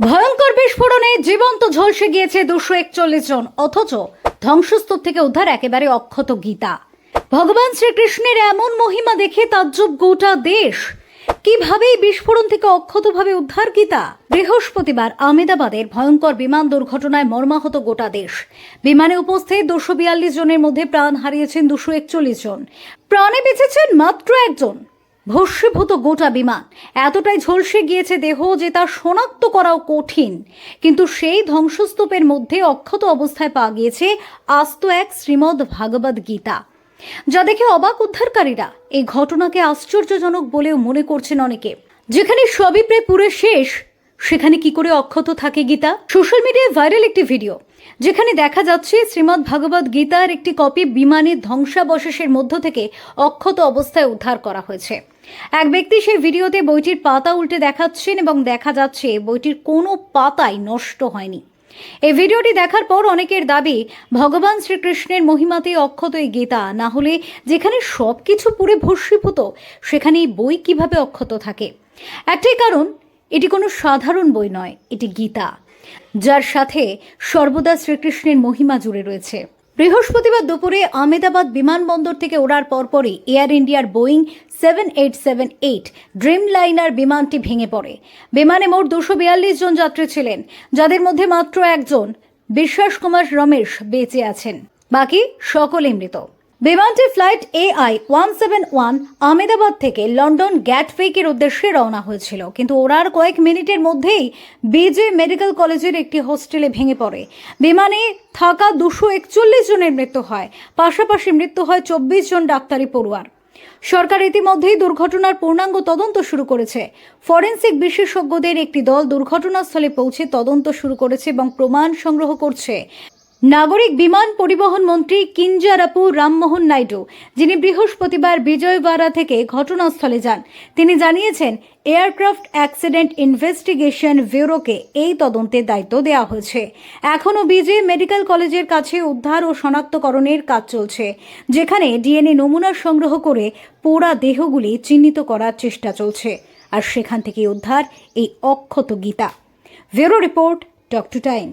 ভয়ঙ্কর বিস্ফোরণে জীবন্ত ঝলসে গিয়েছে দুশো একচল্লিশ জন, অথচ ধ্বংসস্তূপ থেকে উদ্ধার একেবারে অক্ষত গীতা। ভগবান শ্রীকৃষ্ণের এমন মহিমা দেখে তাজ্জব গোটা দেশ। কীভাবে বিস্ফোরণ থেকে অক্ষতভাবে উদ্ধার গীতা? বৃহস্পতিবার আমেদাবাদের ভয়ঙ্কর বিমান দুর্ঘটনায় মর্মাহত গোটা দেশ। বিমানে উপস্থিত দুশো বিয়াল্লিশ জনের মধ্যে প্রাণ হারিয়েছেন দুশো একচল্লিশ জন। প্রাণে বেঁচেছেন মাত্র একজন। ভস্মীভূত গোটা বিমান। এতটাই ঝলসে গিয়েছে দেহ যে তা শনাক্ত করাও কঠিন। কিন্তু সেই ধ্বংসস্তূপের মধ্যে অক্ষত অবস্থায় পাওয়া গিয়েছে আস্ত এক শ্রীমদ ভাগবত গীতা। যা দেখে অবাক উদ্ধারকারীরা এই ঘটনাকে আশ্চর্যজনক বলেও মনে করছেন অনেকে। যেখানে সবই প্রায় পুরে শেষ সেখানে কি করে অক্ষত থাকে গীতা? সোশ্যাল মিডিয়ায় ভাইরাল একটি ভিডিও যেখানে দেখা যাচ্ছে শ্রীমদ্ ভাগবত গীতার একটি কপি বিমানের ধ্বংসাবশেষের মধ্য থেকে অক্ষত অবস্থায় উদ্ধার করা হয়েছে। এক ব্যক্তি সেই ভিডিওতে বইটির পাতা উল্টে দেখাচ্ছেন এবং দেখা যাচ্ছে বইটির কোনো পাতাই নষ্ট হয়নি। এই ভিডিওটি দেখার পর অনেকের দাবি, ভগবান শ্রীকৃষ্ণের মহিমাতে অক্ষত এই গীতা, না হলে যেখানে সব কিছু পুরে ভস্মীভূত সেখানে এই বই কীভাবে অক্ষত থাকে? একটাই কারণ এটি কোনো সাধারণ বই নয়, এটি গীতা, যার সাথে সর্বদা শ্রীকৃষ্ণের মহিমা জুড়ে রয়েছে। বৃহস্পতিবার দুপুরে আমেদাবাদ বিমানবন্দর থেকে ওড়ার পরপরই এয়ার ইন্ডিয়ার Boeing seven eight seven eight Dreamliner বিমানটি ভেঙে পড়ে। বিমানে মোট দুশো বিয়াল্লিশ জন যাত্রী ছিলেন, যাদের মধ্যে মাত্র একজন, বিশ্বাস কুমার রমেশ, বেঁচে আছেন। বাকি সকলে মৃত। বিমানটি flight AI one seven one Ahmedabad থেকে লন্ডন গ্যাটফেকের উদ্দেশ্যে রওনা হয়েছিল। কিন্তু ওড়ার কয়েক মিনিটের মধ্যেই বিজে মেডিকেল কলেজের একটি হোস্টেলে ভেঙে পড়ে। বিমানে থাকা দুশো একচল্লিশ জনের মৃত্যু হয়, পাশাপাশি মৃত্যু হয় চব্বিশ জন ডাক্তারি পড়ুয়ার। সরকার ইতিমধ্যেই দুর্ঘটনার পূর্ণাঙ্গ তদন্ত শুরু করেছে। ফরেন্সিক বিশেষজ্ঞদের একটি দল দুর্ঘটনাস্থলে পৌঁছে তদন্ত শুরু করেছে এবং প্রমাণ সংগ্রহ করছে নাগরিক বিমান পরিবহন মন্ত্রী কিঞ্জারাপু রামমোহন নাইডু, যিনি বৃহস্পতিবার বিজয়বাড়া থেকে ঘটনাস্থলে যান। তিনি জানিয়েছেন, এয়ারক্রাফট অ্যাক্সিডেন্ট ইনভেস্টিগেশন ব্যুরোকে এই তদন্তের দায়িত্ব দেওয়া হয়েছে। এখনও বিজে মেডিকেল কলেজের কাছে উদ্ধার ও শনাক্তকরণের কাজ চলছে, যেখানে ডিএনএ নমুনা সংগ্রহ করে পোড়া দেহগুলি চিহ্নিত করার চেষ্টা চলছে। আর সেখান থেকে উদ্ধার এই অক্ষত Gita. Bureau report, doctor time.